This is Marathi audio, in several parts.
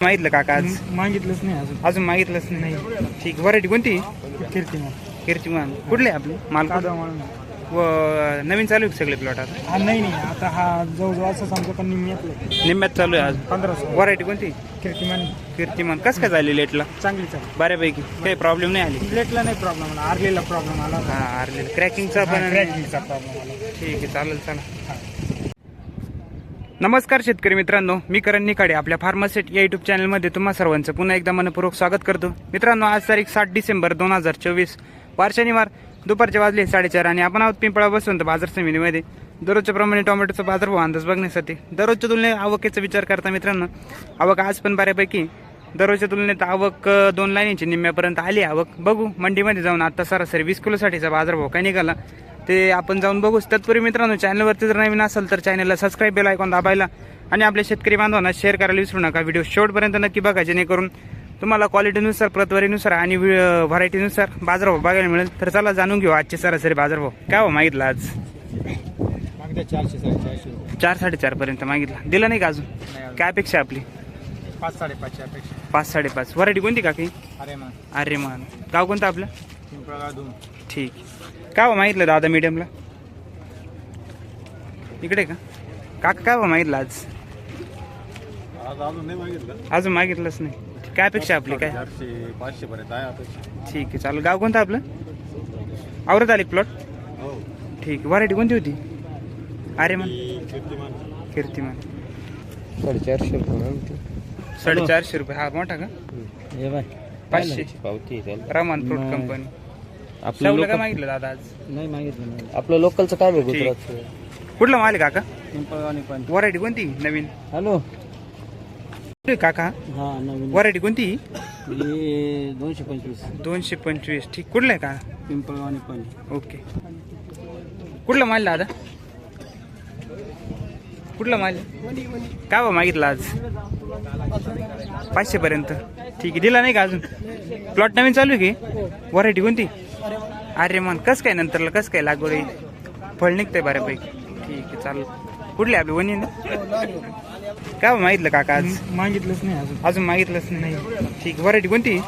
मागितलं काका आज? मागितलंच नाही अजून. अजून मागितलंच नाही. ठीक व्हरायटी कोणती? कीर्तिमान. कीर्तिमान. कुठले आपले? माल कादा व नवीन चालू आहे सगळे प्लॉट आता? हा नाही नाही. आता हा जवळजवळ असं समजा पण निम्म्यातलं निम्म्यात चालू आहे आज. पंधरा सो व्हरायटी कोणती? कीर्तिमान. कीर्तिमान. कसं काय झाली लेटला चांगली चालेल बऱ्यापैकी. काही प्रॉब्लेम नाही आली? प्लेटला नाही प्रॉब्लेम आला. आरलेला प्रॉब्लेम आला. हा आरले क्रॅकिंगचा पण क्रॅकिंगचा प्रॉब्लेम आला. ठीक आहे चालेल चला. नमस्कार शेतकरी मित्रांनो मी करण निकाडे आपल्या फार्मासेट या युट्यूब चॅनलमध्ये तुम्हा सर्वांचं पुन्हा एकदा मनपूर्वक स्वागत करतो. मित्रांनो आज तारीख सात डिसेंबर दोन हजार चोवीस वार शनिवार दुपारचे वाजले साडेचार आणि आपण आहोत पिंपळा बसवंत बाजार समितीमध्ये. दररोजच्या प्रमाणे टोमॅटोचा बाजारभाव अंदाज बघण्यासाठी दररोजच्या तुलनेत आवकेचा विचार करता मित्रांनो आवक आज पण बऱ्यापैकी दररोजच्या तुलनेत आवक दोन लाईनीची निम्म्यापर्यंत आली आवक बघू मंडीमध्ये जाऊन आता सरासरी वीस किलोसाठीचा बाजारभाव काय निघाला? ते आपण जाऊन बघूच. तत्पूर्वी मित्रांनो चॅनलवरती जर नवीन असेल तर चॅनलला सबस्क्राईब बेल ऐकून दाबायला आणि आपल्या शेतकरी बांधवांना शेअर करायला विसरू नका. व्हिडिओ शेवटपर्यंत नक्की बघा जेणेकरून तुम्हाला क्वालिटीनुसार प्रतवारीनुसार आणि व्हरायटीनुसार बाजारभाव बघायला मिळेल. तर चला जाणून घेऊ आजचे सरासरी बाजारभाव. काय हो मागितला आज? चारशे साडेचारशे चार साडेचार पर्यंत मागितला. दिला नाही का अजून? काय अपेक्षा आहे आपली? पाच साडेपाचशे अपेक्षा पाच साडेपाच. व्हरायटी कोणती काकी अरे मग अरे मान गाव कोणतं आपलं? ठीक. काय हो मागितलं दादा मीडियमला इकडे का? काका काय हो मागितलं आज? आज अजून मागितलंच नाही. काय अपेक्षा आपली काय? पाचशे पर्यंत आहे ठीक आहे चालेल. गाव कोणतं आपलं? आवरत आली प्लॉट हो. ठीक. व्हरायटी कोणती होती? अरे मन. कीर्तिमान. कीर्तिमान. साडेचारशे साडेचारशे रुपये. हा मोठा का? हे बाय पाचशे. पावती रमान फ्रूट कंपनी आपलं शाहूला काय लोकल मागितलं दादा आज? नाही मागितलं आपलं लोकलचं काम आहे ठीक. गुजरातचं. कुठला माल आहे काका पिंपळगाव आणि पण. व्हरायटी कोणती नवीन? हॅलो. कुठली काका? हा नवीन. व्हरायटी कोणती? हे दोनशे पंचवीस. दोनशे पंचवीस. ठीक. कुठलं आहे का? पिंपळगाव आणि पण. ओके. कुठला माल दादा? कुठला माल? काय बा मागितला आज? पाचशे पर्यंत ठीक आहे. दिला नाही का अजून? प्लॉट नवीन चालू आहे की? व्हरायटी कोणती? अरे मन कस काय नंतरला कस काय लागवड आहे? फळ निघतंय बऱ्यापैकी. ठीक आहे चालेल. कुठली आपली वनी ना? काय बा मागितलं काका आज? मागितलंच नाही अजून. अजून मागितलंच नाही. ठीक. व्हरायटी कोणती?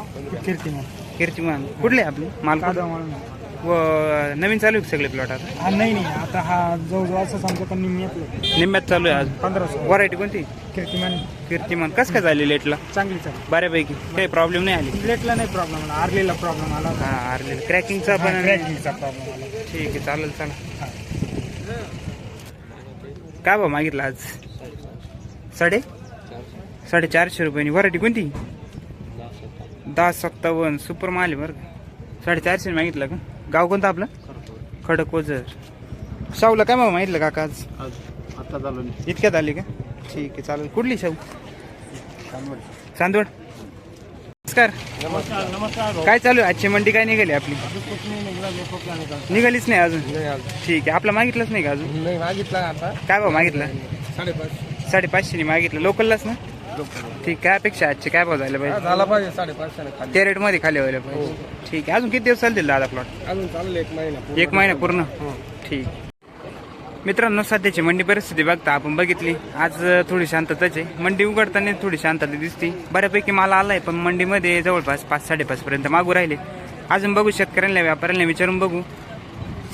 कीर्तिमान. कीर्तिमान. कुठले आपली? माल व नवीन चालू आहे सगळे प्लॉट आता? हा नाही नाही आता हा जवळजवळ असं समजा पण निम्म्यातलं निम्म्यात चालू आहे आज? पंधरा सो व्हरायटी कोणती? कीर्तिमान. कीर्तिमान. कसं काय झाली लेटला चांगली चालेल बऱ्यापैकी. काही प्रॉब्लेम नाही आली? प्लेटला नाही प्रॉब्लेम आला. आरलेला प्रॉब्लेम आला हा आरले क्रॅकिंगचा पण क्रॅकिंगचा प्रॉब्लेम आला. ठीक आहे चालेल चला. काय भाव मागितला आज? साडे? साडे चारशे रुपयानी. व्हरायटी कोणती? दहा सत्तावन्न. सुपर माल आहे बरं का. साडेचारशे मागितलं का? गाव कोणतं आपलं? खडक ओझर शाहूला काय भाव मागितलं काका आज? आता झालं इतक्यात आली का? ठीक आहे चालेल. कुठली शाहू? चांदवड. नमस्कार. काय चालू आहे? आजची मंडी काय निघाली आपली? निघालीच नाही अजून? ठीक आहे. आपला मागितलंच नाही का अजून? नाही मागितला आता. काय भाव मागितलं? साडेपाच साडेपाचशेने मागितलं. लोकललाच ना? ठीक काय अपेक्षा आजचे? काय भाव झाले पाहिजे झाला पाहिजे साडेपाचशे खाली. त्या रेटमध्ये खाली व्हायला पाहिजे. ठीक आहे अजून किती दिवस चालतील दादा प्लॉट अजून चाललं एक महिना एक महिना पूर्ण? ठीक. मित्रांनो सध्याची मंडी परिस्थिती बघता आपण बघितली. आज थोडी शांतताच आहे. मंडी उघडताना थोडी शांतता दिसते. बऱ्यापैकी माल आलाय पण मंडीमध्ये जवळपास पाच साडेपाच पर्यंत मागू राहिले. अजून बघू शेतकऱ्यांना व्यापाऱ्यांना विचारून बघू.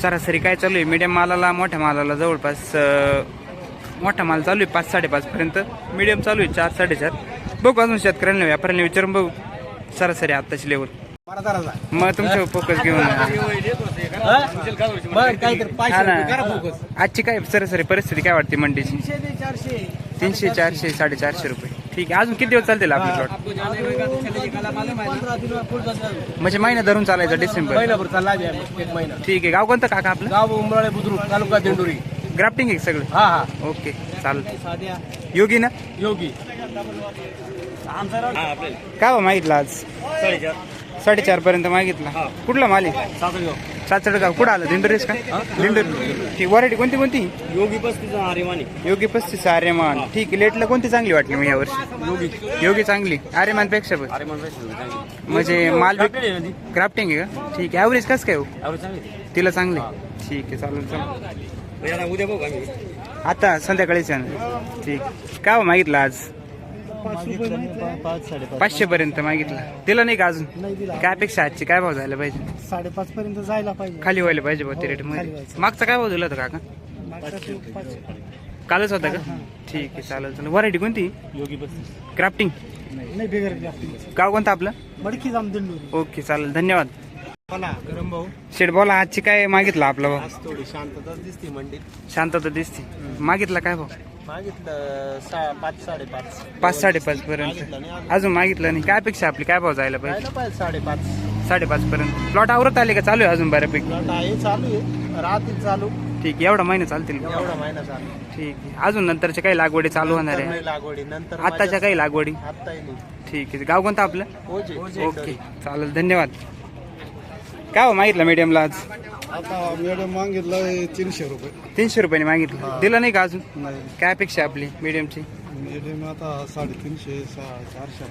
सरासरी काय चालू आहे? मीडियम मालाला मोठ्या मालाला जवळपास मोठा माल चालू आहे पाच साडेपाच पर्यंत. मीडियम चालू आहे चार साडेचार. बघू अजून शेतकऱ्यांना व्यापाऱ्यांना विचारून बघू. सरासरी आत्ताची लेवल मग तुमचं फोकस घेऊन हा? ना. आजची काय सरासरी परिस्थिती काय वाटते मंडीची? तीनशे चारशे. साडेचारशे रुपये. ठीक आहे अजून किती दिवस चालतील आपले प्लॉट म्हणजे महिना धरून चालायचा डिसेंबर. ठीक आहे गाव कोणतं काका आपलं? गाव उमराळे बुद्रुक तालुका दिंडोरी. ग्राफ्टिंग आहे सगळं? हा हा. ओके चालतं योगी ना? योगी. काय हो मागितलं आज? साडेचार. पर्यंत मागितला. कुठला माल आहे? साचडगाव कुठं आलं? दिंडोरीस का? दिंडोरी. ठीक व्हरायटी कोणती कोणती? योगी पस्तीस आरेमानी योगी पस्तीस आर्यमान. ठीक आहे लेटला कोणती चांगली वाटली मी यावर्षी योगी. योगी चांगली. आर्यमानपेक्षा पण म्हणजे माल क्राफ्टिंग आहे का? ठीक आहे. ॲव्हरेज कसं काय हो? तिला चांगली. ठीक आहे चालेल चालेल. उद्या बघू आम्ही. आता संध्याकाळीच ना ठीक. काय हो मागितलं आज? पाचशे पर्यंत मागितलं. दिलं नाही का अजून? नाही दिला. काय अपेक्षा आजची? काय भाव झाला पाहिजे? साडेपाच पर्यंत जायला पाहिजे. खाली व्हायला पाहिजे बा रेट खाली मध्ये. मागचा काय भाव दिला होता काका? तो कालच होता का? ठीक आहे चालेल चालेल. व्हरायटी कोणती? योगी बस क्राफ्टिंग नाही बिगर गाव कोणतं आपलं? दिंडोरी. ओके चालेल. धन्यवाद. बोला गरम भाऊ. शेठ बोला आजची काय मागितलं आपला आज थोडी शांतताच दिसते मंडीत शांतता दिसते. मागितला काय भाव मागितलं सहा पाच साडेपाच. पाच साडेपाच पर्यंत. अजून. मागितलं नाही. काय अपेक्षा आपली? काय भाव जायला पाहिजे? साडेपाच. साडेपाच पर्यंत. प्लॉट आवरत आले का? चालू आहे अजून बऱ्यापैकी? प्लॉट आहे चालू आहे. राहतील चालू. ठीक आहे एवढा महिना चालतील का? एवढा महिना चालू. ठीक आहे. अजून नंतरच्या काही लागवडी चालू होणार आहे? नाही लागवडी नंतर आत्ताच्या काही लागवडी? आत्ताही ठीक आहे. गाव कोणतं आपलं? ओके. चालेल धन्यवाद. काय हो मागितलं मीडियमला आज? आता मॅडम मागितलं तीनशे रुपये. तीनशे रुपयाने मागितलं. दिलं नाही का अजून? नाही. काय अपेक्षा आपली मीडियमची मॅडम आता साडेतीनशे चारशे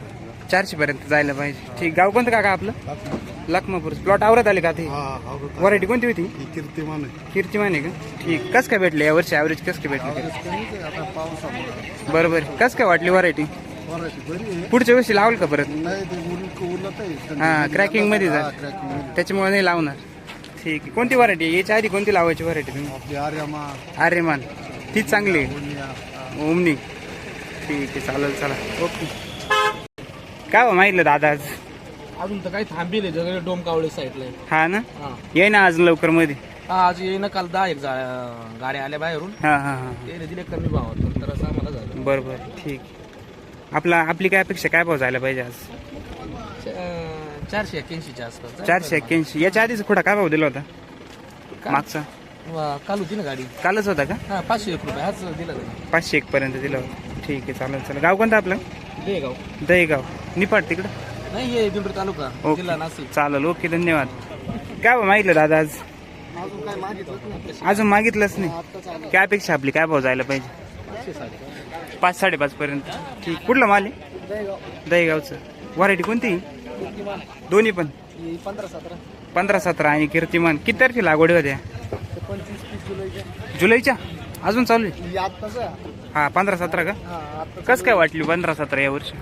चारशे पर्यंत जायला पाहिजे. ठीक. गाव कोणतं काका आपलं? लखमापूर. प्लॉट आवरत आले का ते व्हरायटी कोणती होती? कीर्तिमान आहे. कीर्तिमान आहे का? ठीक. कस काय भेटले यावर्षी ॲव्हरेज कस काय भेटले? आता पावसामुळे बरोबर. कस काय वाटली व्हरायटी आहे पुढच्या वर्षी लावल का परत? आहे. हा क्रॅकिंगमध्ये मध्ये. त्याच्यामुळे नाही लावणार. ठीक आहे. कोणती व्हरायटी याच्या आधी कोणती लावायची व्हरायटी तुम्ही? आर्यमान. तीच चांगली आहे. ओमनी. ठीक आहे चालेल चला. ओके. काय हो माहितलं दादा आज? अजून तर काही थांबेल डोमकावळे साईडला आहे. हा ना? ये ना आज लवकरमध्ये. हा आज येईन काल दहा एक जा- गाड्या आल्या बाहेरून. हा हा हा दिले कमी भावात नंतर असं आम्हाला झालं. बरं बरं. ठीक आपला आपली काय अपेक्षा काय भाव जायला पाहिजे आज? चा- चारशे एक्क्याऐंशीच्या आसपास चारशे एक्क्याऐंशी. याच्या आधीच कुठं काय भाव दिला होता? का- मागचा? वा, काल होती ना गाडी. कालच होता का? हा पाचशे एक रुपये हाच दिला पाचशे एक पर्यंत दिला होता. ठीक आहे चालेल चला गाव कोणतं आपलं? देगाव दहीगाव. निपाट तिकडं? नाही हे दिंडोरी तालुका ओके. जिल्हा नाशिक. चालेल ओके धन्यवाद. काय भाव मागितलं दादा आज? अजून मागितलंच नाही. काय अपेक्षा आपली? काय भाव जायला पाहिजे? पाचशे साडे पाच साडेपाच पर्यंत. ठीक. कुठलं माल आहे? दहीगावचं. व्हरायटी कोणती? दोन्ही पण. पंधरा सतरा पंधरा सतरा आणि कीर्तिमान. किती तारखे लागवडी होत्या पंचवीस तीस जुलैच्या? जुलैच्या अजून चालू आहे? ही आत्ताच आहे. हा पंधरा सतरा का? हा आता कस काय वाटली पंधरा सतरा या वर्षी?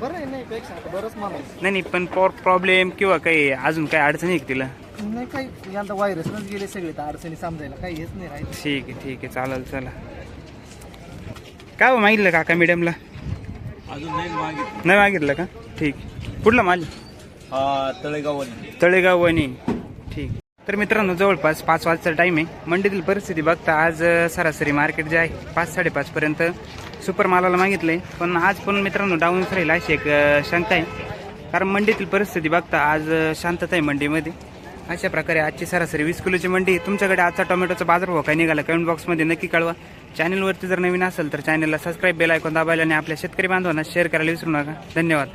बरं आहे नाही पेक्षा आता बरंच मला नाही नाही पण प्रॉब्लेम किंवा काही अजून काही अडचणी आहे का तिला? नाही काही. यंदा व्हायरसनच गेले सगळे तर अडचणी समजायला काही हेच नाही राहिलं. ठीक आहे ठीक आहे. चालेल चला. काय हो मागितलं काका मीडियमला अजून नाही मागितलं. नाही मागितलं का? ठीक. कुठला माल? हा तळेगाव तळेगाव वणी ठीक. तर मित्रांनो जवळपास पाच वाजता टाईम आहे. मंडीतील परिस्थिती बघता आज अ, सरासरी मार्केट जे आहे पाच साडेपाच पर्यंत सुपर मालाला मागितलंय. पण आज पण मित्रांनो डाऊन राहील अशी एक अ, शंका आहे. कारण मंडीतील परिस्थिती बघता आज अ, शांतता आहे मंडीमध्ये. अशा प्रकारे आजची सरासरी वीस किलोची मंडी तुमच्याकडे आजचा टोमॅटोचा बाजारभाव काय निघाला? कमेंट बॉक्समध्ये नक्की कळवा. चॅनलवरती जर नवीन असेल तर चॅनलला सबस्क्राईब बेल ऐकून दाबायला आणि आपल्या शेतकरी बांधवांना शेअर करायला विसरू नका. धन्यवाद.